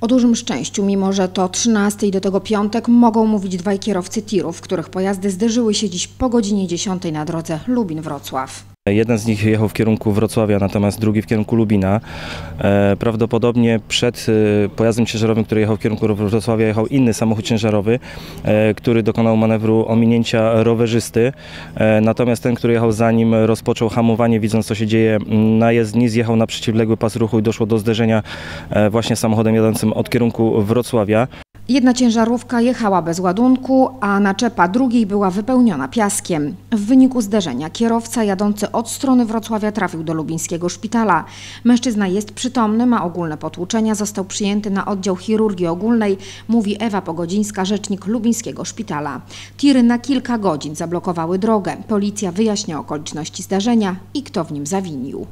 O dużym szczęściu, mimo że to 13 i do tego piątek, mogą mówić dwaj kierowcy tirów, których pojazdy zderzyły się dziś po godzinie 10 na drodze Lubin-Wrocław. Jeden z nich jechał w kierunku Wrocławia, natomiast drugi w kierunku Lubina. E, Prawdopodobnie przed e, pojazdem ciężarowym, który jechał w kierunku Wrocławia, jechał inny samochód ciężarowy, e, który dokonał manewru ominięcia rowerzysty. Natomiast ten, który jechał za nim, rozpoczął hamowanie, widząc co się dzieje na jezdni, zjechał na przeciwległy pas ruchu i doszło do zderzenia właśnie samochodem jadącym od kierunku Wrocławia. Jedna ciężarówka jechała bez ładunku, a naczepa drugiej była wypełniona piaskiem. W wyniku zderzenia kierowca jadący od strony Wrocławia trafił do lubińskiego szpitala. Mężczyzna jest przytomny, ma ogólne potłuczenia, został przyjęty na oddział chirurgii ogólnej, mówi Ewa Pogodzińska, rzecznik lubińskiego szpitala. Tiry na kilka godzin zablokowały drogę. Policja wyjaśnia okoliczności zdarzenia i kto w nim zawinił.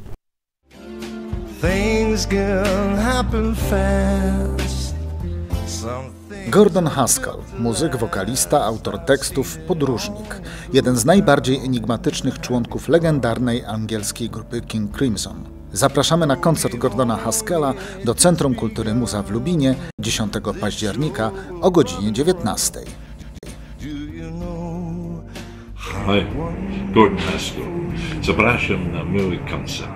Things can happen fast. Gordon Haskell, muzyk, wokalista, autor tekstów, podróżnik. Jeden z najbardziej enigmatycznych członków legendarnej angielskiej grupy King Crimson. Zapraszamy na koncert Gordona Haskella do Centrum Kultury Muza w Lubinie 10 października o godzinie 19. do you know Hi, Gordon Haskell. Zapraszam na mój koncert.